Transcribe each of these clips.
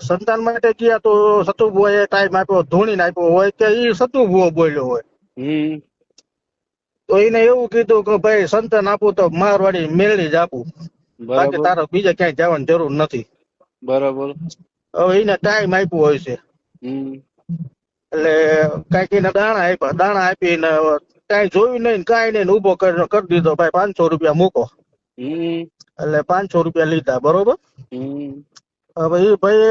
સંતાન માટે ગયા તો સતુભુએ ટાઈમ આપ્યો ધોણીને આપ્યો હોય કે એ સતુભુઓ બોલ્યો હોય. તો એને એવું કીધું કે ભાઈ સંતાન આપું તો મારવાડી મેળવી જ આપું. બાકી તારો બીજે ક્યાંય જવાની જરૂર નથી. બરાબર. હવે એને ટાઈમ આપ્યો હોય છે. એટલે કંઈક એને દાણા આપ્યા દાણા આપીને કઈ જોયું નહીં કઈ નહીં ને ઊભો કરીને કરી દીધો ભાઈ પાંચસો રૂપિયા મૂકો. એટલે પાંચસો રૂપિયા લીધા બરોબર? હવે ભાઈ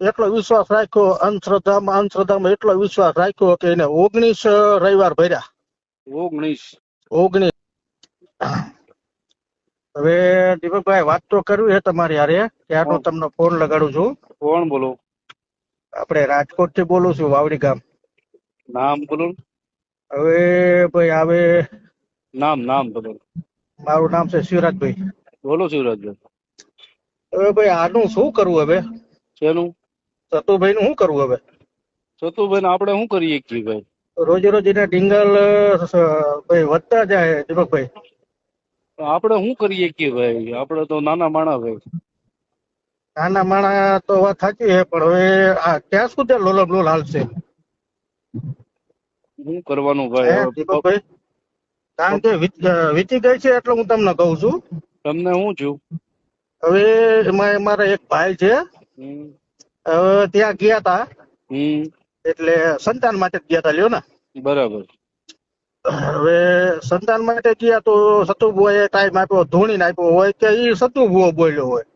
એટલો વિશ્વાસ રાખ્યો અંધશ્રદ્ધામાં અંધશ્રદ્ધામાં એટલો વિશ્વાસ રાખ્યો કે એને ઓગણીસ રવિવાર ભર્યા. ઓગણીસ. ઓગણીસ. હવે દીપકભાઈ વાત તો કરવી છે તમારી હારે ત્યારનો. તમને ફોન લગાડું છું. કોણ બોલો? આપણે રાજકોટથી બોલું છું વાવડી ગામ. નામ બોલો હવે ભાઈ આવે નામ નામ બોલો. મારું નામ છે શિવરાજભાઈ. બોલો શિવરાજભાઈ. હવે ભાઈ આનું શું કરવું હવે? શેનું? સતુભાઈ નું શું કરવું હવે? સતુભાઈ ને આપણે શું કરીએ કે ભાઈ? રોજે રોજ એના ડિંગલ ભાઈ વધતા જાય દીપકભાઈ આપણે શું કરીએ કે ભાઈ? આપણે તો નાના માણા ભાઈ. નાના માણા તો વાત સાચી છે પણ હવે આ ક્યાં સુધી લોલમ લોલ હાલશે? શું કરવાનું ભાઈ? દીપકભાઈ કારણ કે વીતી ગઈ છે એટલે હું તમને કહું છું. તમને હું છું? હવે એમાં મારા એક ભાઈ છે. હવે ત્યાં ગયા તા. એટલે સંતાન માટે ગયા તા લ્યો ને. બરાબર. હવે સંતાન માટે ગયા તો સતુભુએ ટાઈમ આપ્યો ધોણી આપ્યો હોય કે એ સતુભુઓ બોલ્યો હોય.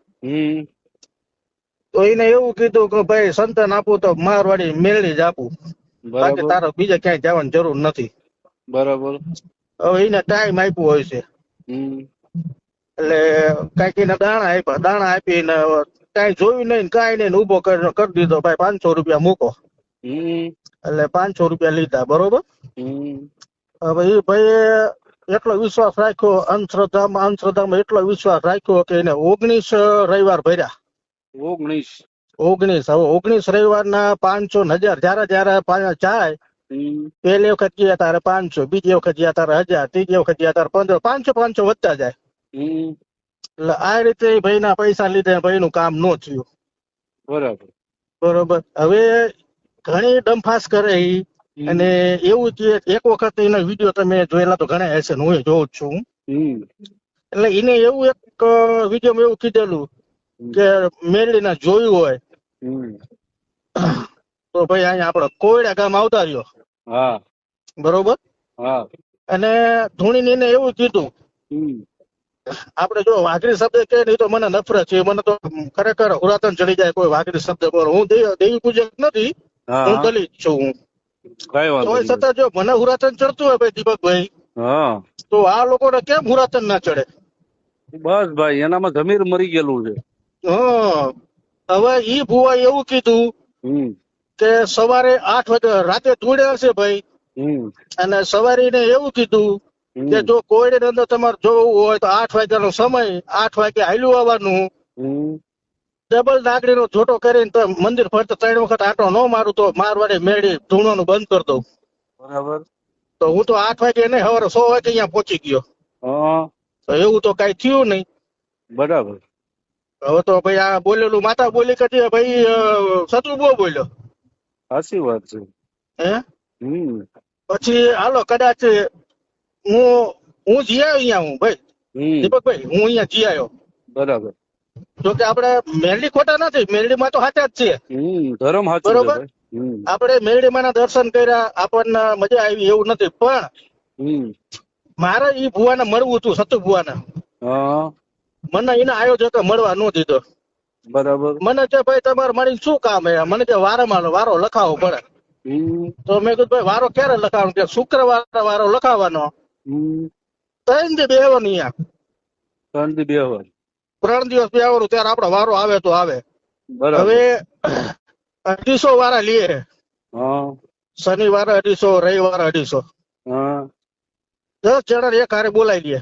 તો એને એવું કીધું કે ભાઈ સંતાન આપું તો મારવાડી મેળવી જ આપું. બાકી તારો બીજે ક્યાંય જવાની જરૂર નથી. બરાબર. હવે એને ટાઈમ આપ્યો હોય છે. એટલે કાંઈક એને દાણા આપ્યા. દાણા આપીને કાંઈ જોયું નહીં કઈ કાંઈ નહીં ને ઊભો કરીને કરી દીધો. ભાઈ પાંચસો રૂપિયા મૂકો. એટલે પાંચસો રૂપિયા લીધા બરોબર? હવે એ ભાઈ એટલો વિશ્વાસ રાખ્યો અંધશ્રદ્ધામાં અંધશ્રદ્ધામાં એટલો વિશ્વાસ રાખ્યો કે એને ઓગણીસ રવિવાર ભર્યા. ઓગણીસ. ઓગણીસ. હવે ઓગણીસ રવિવારના પાંચસો હજાર જયારે જયારે જાય પેલી પહેલી વખત ગયા તારે પાંચસો બીજી વખત ગયા તારે હજાર ત્રીજી વખત ગયા તારે પંદર પાંચસો પાંચસો વધતા જાય. એટલે આ રીતે ભાઈ ભાઈના પૈસા લીધે ભાઈ નું કામ ન થયું. બરાબર. બરોબર. હવે ઘણી ડમફાસ કરે ઈ. અને એવું છે એક વખત એના વીડિયો તમે જોયેલા તો ઘણા હશે હું જોઉં જ છું. એટલે એને એવું એક વિડીયોમાં એવું કીધેલું કે મેરડીના જોયું હોય. તો ભાઈ અહીંયા આપડે કોયડા ગામ આવતા રહ્યો. હા. બરોબર? અને ધોની એને એવું કીધું આપણે જો વાઘરી શબ્દ કે નહીં તો મને નફરત છે. મને તો ખરેખર પુરાતન ચડી જાય કોઈ વાઘરી શબ્દ. બોલો હું દેવી પૂજક નથી. હું. દલિત છું. હું તોય છતાં જો મને હુરાતન ચડતું હોય ભાઈ દીપકભાઈ તો આ લોકોને કેમ હુરાતન ના ચડે? બસ ભાઈ એનામાં જમીર મરી ગયેલું છે. હવે ઈ ભુવા એવું કીધું કે સવારે આઠ વાગે રાતે ધૂળ્યા હશે ભાઈ. અને સવારે એવું કીધું. કે જો કોયડે અંદર તમારે જોવું હોય તો આઠ વાગ્યાનો સમય આઠ વાગે હાલ્યું આવવાનું. ડબલ ડબલ નાગડીનો જોટો કરીને તો મંદિર ફરતા ત્રણ વખત આટો ન મારું તો મારવાડે મેળી ધૂણોનું બંધ કરી દઉં. બરાબર. તો હું તો આઠ વાગે નહીં સવારે સો વાગે અહીંયા પહોંચી ગયો. તો એવું તો કઈ થયું નહીં. બરાબર. હવે તો ભાઈ આ બોલેલું માતા બોલી કરતી ભાઈ શત્રુ બહુ બોલ્યો. સાચી વાત છે. હે? પછી હાલો કદાચ હું હું જી આવ્યો અહીંયા હું ભાઈ. દીપકભાઈ હું અહીંયા જી આવ્યો બરાબર. જો કે આપણે મેરડી ખોટા નથી મેરડીમાં તો સાચા જ છે ધર્મ બરોબર. આપણે મેરડીમાં ના દર્શન કર્યા આપણને મજા આવી એવું નથી. પણ મારે ઈ ભુવાને મળવું હતું સતુ ભુવાને. ને મને એના આયોજકે મળવા ન દીધો. બરાબર. મને કે ભાઈ તમારે મારી શું કામ હે મને કે વારામાં વારો લખાવો પડે. તો મેં કીધું ભાઈ વારો ક્યારે લખાવાનો કે શુક્રવાર વારો લખાવવાનો. હમ ત્રણ દી બેહવાનું અહીંયા શાંતિ બે વાર ત્રણ દિવસ બેહવાનું ત્યારે આપડે વારો આવે તો આવે. હવે અઢીસો વારા લઈએ શનિવારે અઢીસો રવિવારે અઢીસો. દસ જણા એક હારે બોલાવી લઈએ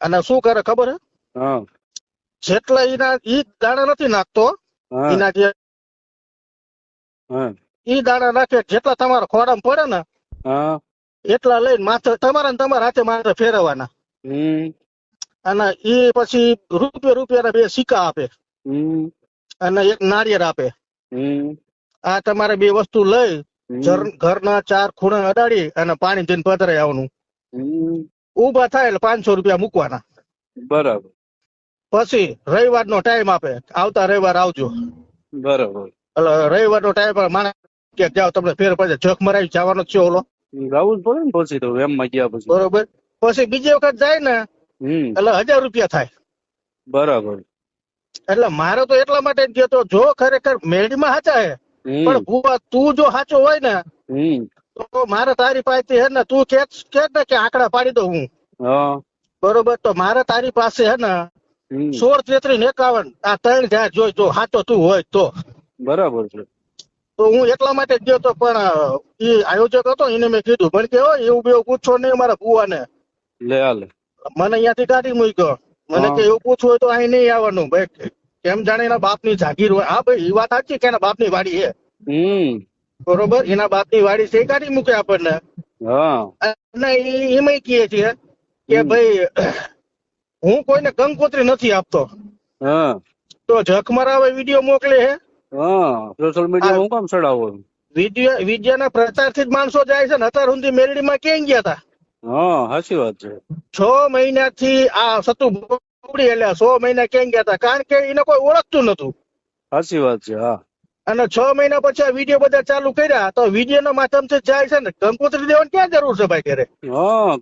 અને શું કરે ખબર હે? જેટલા એના ઈ દાણા નથી નાખતો. એના જે ઈ દાણા નાખે જેટલા તમારા ખોરામાં પડે ને એટલા લઈને માથે તમારા ને તમારા હાથે માથે ફેરવવાના. અને એ પછી રૂપિયા રૂપિયાના બે સિક્કા આપે. અને એક નાળિયેર આપે. આ તમારે બે વસ્તુ લઈ ઘર- ઘરના ચાર ખૂણા અડાડી અને પાણી જઈને પધરાઈ આવવાનું. ઊભા થાય એટલે પાંચસો રૂપિયા મૂકવાના. બરાબર. પછી રવિવારનો ટાઈમ આપે. આવતા રવિવાર આવજો. બરાબર. એટલે રવિવાર નો ટાઈમ માણસ કે જાઓ તમને ફેર પડે. જખ મરાવી જવાનો છે ઓલો. ગાવું જ પડે ને પછી તો એમ માં ગયા પછી. બરોબર. પછી બીજી વખત જાય ને એટલે હજાર રૂપિયા થાય. બરાબર. એટલે મારો તો એટલા માટે જ કહેતો જો ખરેખર મેળીમાં સાચા હે પણ ભૂવા તું જો સાચો હોય ને તો મારે તારી પાસે હે ને તું કે કે ને કે આંકડા પાડી દઉં હું. બરોબર? તો મારે તારી પાસે હે ને સોળ તેત્રીસ ને એકાવન આ ત્રણ જાય જોઈ જો સાચો તું હોય તો. બરાબર છે. તો હું એટલા માટે જ ગયો તો પણ એ આયોજક હતો એને મેં કીધું પણ કે એવું બે પૂછો નહીં મારા ભુવાને. લે હાલે મને અહીંયાથી કાઢી મૂક્યો. મને કે એવું પૂછવું હોય તો અહીં નહીં આવવાનું. ભાઈ કેમ જાણે એના બાપની જાગીર હોય? હા ભાઈ એ વાત સાચી કે એના બાપની વાડી છે. બરોબર? એના બાપની વાડી છે એ કાઢી મૂકે આપણને. હા. અને એમાં કહીએ છીએ કે ભાઈ હું કોઈને કંકોત્રી નથી આપતો. હા. તો જખ મરાવે વીડિયો મોકલે હે. હા સોશિયલ મીડિયા હું કામ ચડાવો વિદ્યા વિદ્યાના પ્રચારથી જ માણસો જાય છે ને અત્યાર સુધી મેરડીમાં ક્યાં ગયા હતા હા સાચી વાત છે. છ મહિનાથી આ સતુ બગડી એટલે છ મહિના ક્યાં ગયા હતા કારણ કે એને કોઈ ઓળખતું નતું. સાચી વાત છે હા. અને છ મહિના પછી આ વીડિયો બધા ચાલુ કર્યા તો વીડિયો ના માધ્યમથી જાય છે ને કંકોત્રી દેવાની ક્યાં જરૂર છે ભાઈ ઘરે? હા.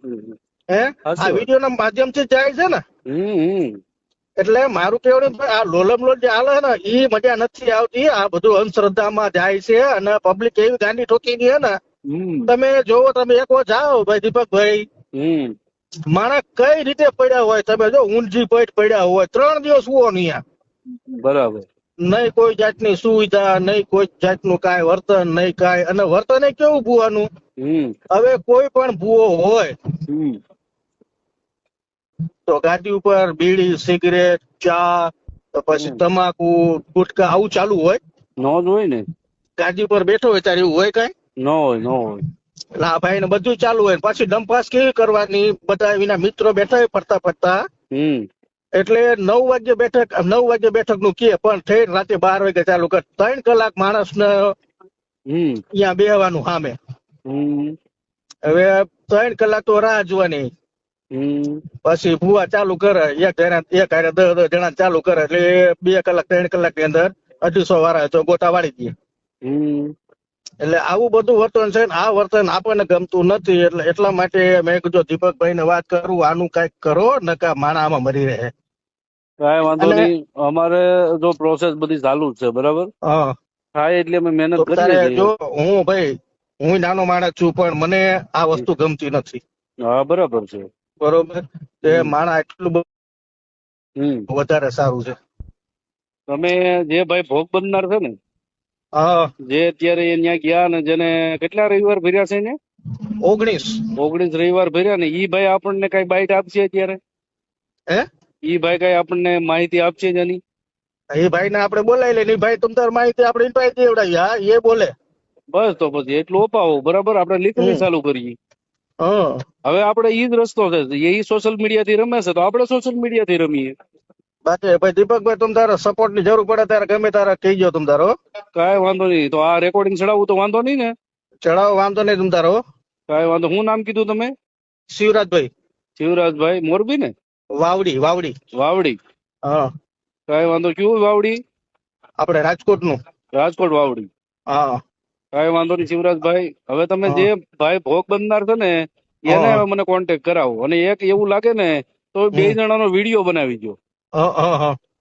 હે? આ વીડિયો ના માધ્યમથી જાય છે ને? એટલે મારું કહેવાનું આ લોલમ લોલ જે હાલે ને એ મજા નથી આવતી. આ બધું અંધશ્રદ્ધામાં જાય છે અને પબ્લિક એવી ગાંડી ઠોકી છે ને તમે જોવો તમે એક વાર જાઓ ભાઈ દીપકભાઈ. માણસ કઈ રીતે પડ્યા હોય તમે જો ઊંઝી પેટ પડ્યા હોય ત્રણ દિવસ હુઓ નહીં બરાબર. નહીં કોઈ જાતની સુવિધા નહીં કોઈ જાતનું કાંઈ વર્તન નહીં કાંઈ. અને વર્તન કેવું ભૂવાનું? હવે કોઈ પણ ભૂવો હોય તો ગાડી ઉપર બીડી સિગરેટ ચા પછી તમાકુ ગુટકા આવું ચાલુ હોય? નો જ હોય ને? ગાદી ઉપર બેઠો હોય ત્યારે એવું હોય કઈ? નો હોય નો હોય. એટલે આ ભાઈ ને બધું ચાલુ હોય પાછી ડમપાસ કેવી કરવાની? બધા એના મિત્રો બેઠા હોય ફરતા ફરતા. એટલે નવ વાગે બેઠક નવ વાગે બેઠકનું કે પણ થઈ રાતે બાર વાગે ચાલુ કર. ત્રણ કલાક માણસ ને હમ. અહીંયા બેહવાનું સામે. હવે ત્રણ કલાક તો રાહ જોવાની. પછી ભૂવા ચાલુ કરે એક જણા એક હારે દસ દસ જણા ચાલુ કરે એટલે બે કલાક ત્રણ કલાકની અંદર અઢીસો વાળા તો ગોટા વાળી દે. એટલે આવું બધું વર્તન છે ને આ વર્તન આપણને ગમતું નથી એટલે એટલા માટે મેં કીધું દીપકભાઈ ને વાત કરું આનું કંઈક કરો નકા માણા આમાં મરી રહે. કઈ વાંધો નહીં અમારે જો પ્રોસેસ બધી ચાલુ જ છે બરાબર? હા. થાય એટલે અમે મહેનત તો કરીએ જો હું ભાઈ હું નાનો માણસ છું પણ મને આ વસ્તુ ગમતી નથી. હા બરાબર છે. બરોબર? તે માણા એટલું વધારે સારું છે. તમે જે ભાઈ ભોગ બનનાર છે ને હા. જે અત્યારે ત્યાં ગયા ને જેને કેટલા રવિવાર ભર્યા છે ને? ઓગણીસ. ઓગણીસ રવિવાર ભર્યા ને ઈ ભાઈ આપણને કઈ બાઈટ આપશે અત્યારે? હે? ઈ ભાઈ કઈ આપણને માહિતી આપશે જેની એ ભાઈ ને આપણે બોલાવી લઈએ ભાઈ તમ તાર માહિતી આપણે ઇન્વાઇટ દેવડાવી હા એ બોલે. બસ તો પછી એટલું અપાવો બરાબર? આપણે લીકલી ચાલુ કરીએ. હવે આપણે ઈ જ રસ્તો છે. એ સોશિયલ મીડિયા થી રમે છે તો આપણે સોશિયલ મીડિયા થી રમીએ. બાકી ભાઈ દીપકભાઈ તમ તારા સપોર્ટની જરૂર પડે ત્યારે ગમે તારે કહી ગયો તમ તારો કાંઈ વાંધો નહીં. તો આ રેકોર્ડિંગ ચડાવવું તો વાંધો નહીં ને? ચડાવો વાંધો નહીં તમ તારો કાંઈ વાંધો. હું નામ કીધું તમે? શિવરાજભાઈ. શિવરાજભાઈ મોરબી ને? વાવડી વાવડી. વાવડી. હા. કાંઈ વાંધો. કયું વાવડી? આપણે રાજકોટનું રાજકોટ વાવડી. હા. કાંઈ વાંધો નહીં શિવરાજભાઈ. હવે તમે જે ભાઈ ભોગ બનનાર છે ને એને હવે મને કોન્ટેક કરાવો. અને એક એવું લાગે ને તો બે. જણાનો વીડિયો બનાવી દો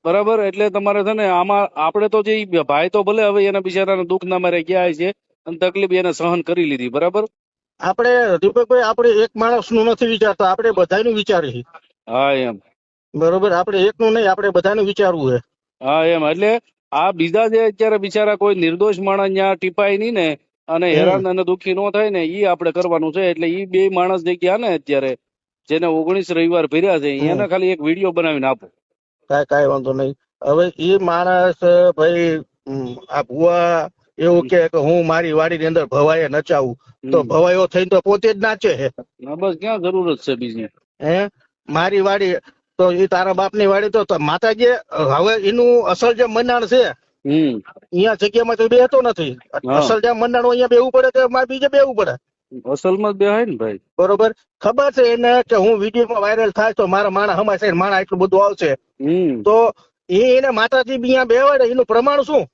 બરાબર? એટલે તમારે છે ને આમાં આપણે તો જે ભાઈ તો ભલે હવે એના બિચારાના દુઃખ ના મારે ગયા છે અને તકલીફ એને સહન કરી લીધી. બરાબર? આપણે દીપકભાઈ આપણે એક માણસનું નથી વિચારતા. આપણે બધાનું વિચારીએ. હા એમ. બરોબર? આપણે એકનું નહીં આપણે બધાનું વિચારવું છે. હા એમ. એટલે આ બીજા જે અત્યારે બિચારા કોઈ નિર્દોષ માણસ ત્યાં ટીપાય નહીં ને અને હેરાન અને દુઃખી ન થાય ને એ આપણે કરવાનું છે. એટલે એ બે માણસ જે ગયા ને અત્યારે જેને ઓગણીસ રવિવાર ભર્યા છે એને ખાલી એક વીડિયો બનાવીને આપો. કાંઈ કાંઈ વાંધો નહીં. હવે એ માણસ ભાઈ આ ભુવા એવું કે હું મારી વાડી ની અંદર ભવાય નચાવું. તો. ભવાયો થઈને તો પોતે જ નાચે છે બસ ક્યાં જરૂરત છે બીજી? હે? મારી વાડી તો એ તારા બાપની વાડી તો માતાજી હવે એનું અસલ જે મનાણ છે અહીંયા જગ્યામાં તો બેહતો નથી. અસલ જે મંડાણ અહીંયા બેવું પડે તો મારે બીજે બેવું પડે? અસલમાં બે હોય ને ભાઈ. બરોબર? ખબર છે એને કે હું વિડીયોમાં વાયરલ થાય તો મારા માણા હમાશે માણા એટલું બધું આવશે. તો એ એને માતાજી અહીંયા બેવાડે એનું પ્રમાણ શું?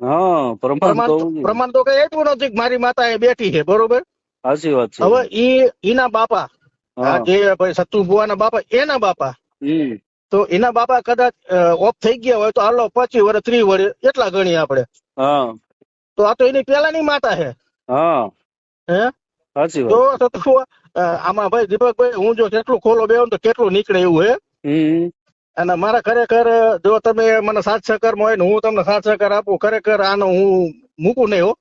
હા પ્રમાણ પ્રમાણ તો કઈ એટલું નથી મારી માતા એ બેઠી છે બરોબર? સાચી વાત છે. હવે ઈ એના બાપા જે ભાઈ સતુ ભુવાના બાપા એના બાપા તો એના બાપા કદાચ ઓફ થઈ ગયા હોય તો હાલો પચી વર્ષ ત્રીસ વર્ષ એટલા ગણીએ આપણે. તો આ તો એની પેલાની માતા છે. હે. તો સતુ આમાં ભાઈ દીપકભાઈ હું જો કેટલું ખોલો બેહું તો કેટલું નીકળે એવું હે? અને મારા ખરેખર જો તમે મને સાથ સહકાર હોય ને હું તમને સાત સહકાર આપું ખરેખર આનો હું મૂકું નહીં હો.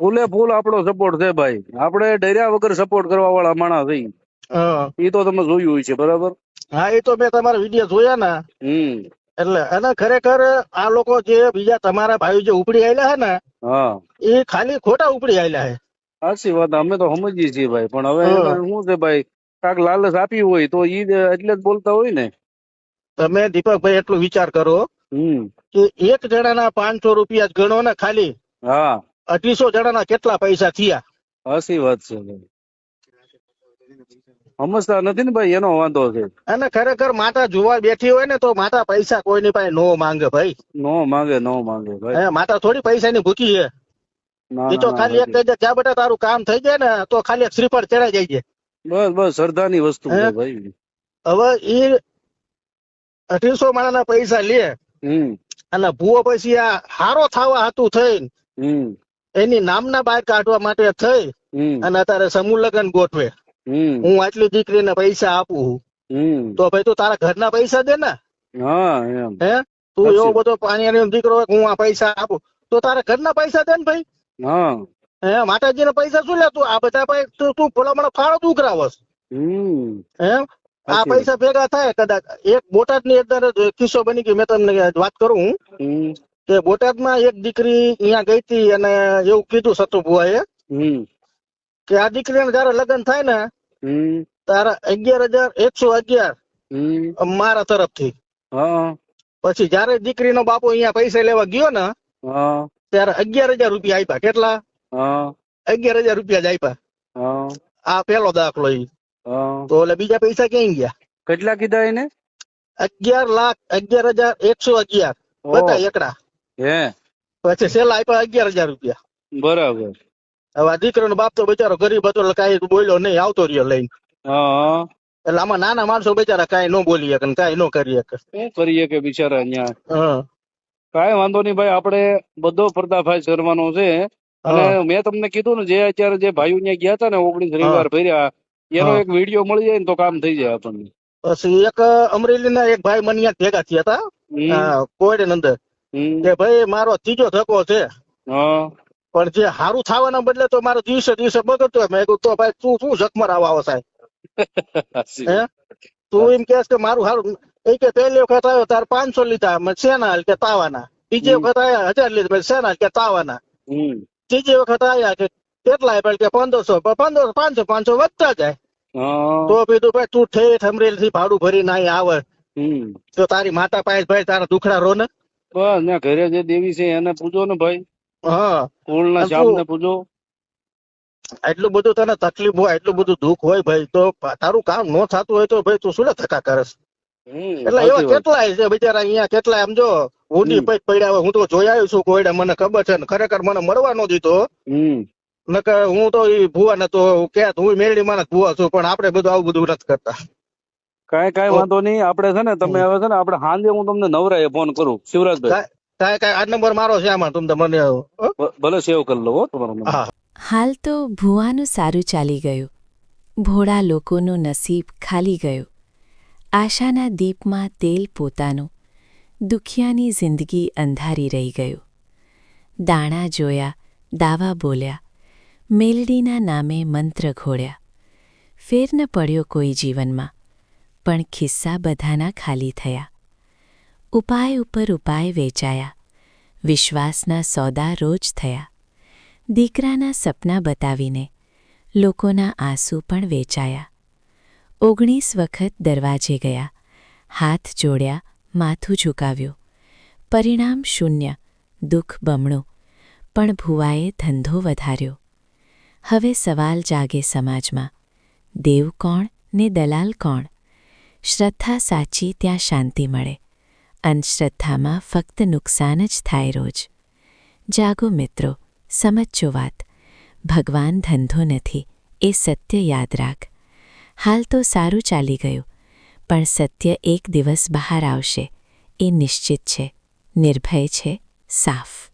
ફૂલે ફૂલ આપણો સપોર્ટ છે ભાઈ. આપણે ડર્યા વગર સપોર્ટ કરવા વાળા માણસ થઈ એ તો તમે જોયું હોય છે બરાબર? હા એ તો મેં તમારા વીડિયો જોયા ને. હમ. એટલે અને ખરેખર આ લોકો જે બીજા તમારા ભાઈ જે ઉપડી આયેલા હે ને એ ખાલી ખોટા ઉપડી આયેલા હે. સાચી વાત અમે તો સમજીએ છીએ ભાઈ પણ હવે શું છે ભાઈ કાક લાલચ આપી હોય તો ઈ એટલે જ બોલતા હોય ને. તમે દીપકભાઈ એટલો વિચાર કરો કે એક જણાના પાંચસો રૂપિયા જ ગણો ને ખાલી. હા. અઢીસો જણાના કેટલા પૈસા થયા? હસી વાત છે સમજતા નથી ને ભાઈ એનો વાંધો છે. અને ખરેખર માતા જોવા બેઠી હોય ને તો માતા પૈસા કોઈની પાસે નો માંગે ભાઈ. નો માંગે નો માંગે ભાઈ. માતા થોડી પૈસાની ભૂખી છે. ના, એ તો ખાલી એક. કહી દે જ્યાં બેટા તારું કામ થઈ જાય ને તો ખાલી એક શ્રીફળ ચડાઈ જાય છે બસ બસ શ્રદ્ધાની વસ્તુ છે ભાઈ. હવે એ અઢીસો માણાના પૈસા લે. અને ભૂવો પછી આ હારો થવા હતું હમ. એની નામના બહાર કાઢવા માટે થઈ. અને અત્યારે સમૂહ લગ્ન ગોઠવે. હું આટલી દીકરીને પૈસા આપું તો ભાઈ તું તારા ઘરના પૈસા દે ને. હે તું એવો બધો પાણી દીકરો હું આ પૈસા આપું. તો તારા ઘરના પૈસા દે ને ભાઈ. હે. માતાજી માતાજીના પૈસા શું લે તું? આ બધા ભાઈ તું ભલામણ ફાળો તું કરાવસ હમ. હે? આ પૈસા ભેગા થાય કદાચ. એક બોટાદની અંદર કિસ્સો બની ગયો. મેં તમને વાત કરું કે બોટાદમાં એક દીકરી અહીંયા ગઈ હતી અને એવું કીધું સતુ ભુવાએ. હમ. કે આ દીકરીને જયારે લગ્ન થાય ને તારા અગિયાર હજાર એકસો અગિયાર મારા તરફથી. થી પછી જયારે દીકરીનો બાપુ અહીંયા પૈસા લેવા ગયો ને ત્યારે અગિયાર હજાર રૂપિયા આપ્યા. કેટલા? અગિયાર હજાર રૂપિયા જ આપ્યા. આ પેલો દાખલો ઈ. તો એટલે બીજા પૈસા ક્યાં ગયા? કેટલા કીધા એને? અગિયાર લાખ અગિયાર હજાર એકસો અગિયાર. બધા એકડા. હે. પછી છેલ્લા આપ્યા અગિયાર હજાર રૂપિયા. બરાબર. હવે આ દીકરાનો બાપ તો બિચારો ગરીબ હતો કાંઈ બોલ્યો નહીં આવતો રહ્યો લઈને. એટલે આમાં નાના માણસો બિચારા કઈ ન બોલી શકે કઈ ન કરી શકે. શું કરી કે બિચારા અહીંયા? કઈ વાંધો નહીં ભાઈ આપણે બધો પર્દાફાશ કરવાનો છે. અને મેં તમને કીધું ને જે અત્યારે જે ભાઈઓ ત્યાં ગયા હતા ને ઓગણીસ રવિવાર ભર્યા એનો એક વીડિયો મળી જાય ને તો કામ થઈ જાય આપણને. પછી એક અમરેલીના એક ભાઈ મને અહીંયા ભેગા થયા હતા કોઈ કોવિડ અંદર. કે ભાઈ મારો ત્રીજો ધક્કો છે. પણ જે સારું થવાના બદલે તો મારો દિવસે દિવસે બગડતો. મેં કીધું તો ભાઈ તું શું જખમર આવા સાહેબ? હે? તું એમ કે કે મારું સારું એ કે પહેલી વખત આવ્યો તાર પાંચસો લીધા. શેના હાલ કે તાવાના? બીજી વખત આવ્યા હજાર લીધા. શેના હાલ કે તાવાના? ત્રીજી વખત આવ્યા કે કેટલા આપ્યા કે પંદરસો. પંદરસો પાંચસો પાંચસો વધતા જાય. તો કીધું ભાઈ તું ઠેઠ અમરેલથી ભાડું ભરીને અહીં આવે. તો તારી માતા પાસે ભાઈ તારા દુખડા રો ને બસ ઘરે જે દેવી છે એને પૂજો ને ભાઈ. હા. કુળના પૂજો. એટલું બધું તને તકલીફ હોય એટલું બધું દુઃખ હોય ભાઈ તો તારું કામ ન થતું હોય તો ભાઈ તું શું ધક્કા કરસ. એટલે એવા કેટલાય છે બિચારા અહીંયા કેટલાય આમ જો ઊંડી પૈક પડ્યા હોય હું તો જોઈ આવ્યો છું કોઈડા મને ખબર છે ને ખરેખર મને મળવા નો દીધો. નકર હું તો ઈ ભુવા નતો કે હું મેળવી માણસ ભુવા છું પણ આપણે બધું આવું બધું નથી કરતા. કઈ કઈ વાંધો નહીં આપણે છે ને તમે હવે છે ને આપણે હાંજે હું તમને નવરાએ ફોન કરું શિવરાજભાઈ. કાંઈ કાંઈ આ નંબર મારો છે આમાં તમને મને ભલે સેવ કરી લો તમારો નંબર. હાલ તો ભુવાનું સારું ચાલી ગયું. ભોળા લોકોનું નસીબ ખાલી ગયું. આશાના દીપમાં તેલ પોતાનું. દુખિયાની જિંદગી અંધારી રહી ગયું. દાણા જોયા દાવા બોલ્યા. મેલડીના નામે મંત્ર ઘોળ્યા ફેર ન પડ્યો કોઈ જીવનમાં પણ ખિસ્સા બધાના ખાલી થયા. ઉપાય ઉપર ઉપાય વેચાયા વિશ્વાસના સોદા રોજ થયા દીકરાના સપના બતાવીને લોકોના આંસુ પણ વેચાયા ઓગણીસ વખત દરવાજે ગયા હાથ જોડ્યા માથું ઝુકાવ્યું પરિણામ શૂન્ય દુઃખ બમણું પણ ભુવાએ ધંધો વધાર્યો હવે સવાલ જાગે સમાજમાં દેવ કોણ ને દલાલ કોણ શ્રદ્ધા સાચી ત્યાં શાંતિ મળે અંધશ્રદ્ધામાં ફક્ત નુકસાન જ થાય રોજ. જાગો મિત્રો, સમજજો વાત. ભગવાન ધંધો નથી, એ સત્ય યાદ રાખ. હાલ તો સારું ચાલી ગયું, પણ સત્ય એક દિવસ બહાર આવશે, એ નિશ્ચિત છે, નિર્ભય છે, સાફ.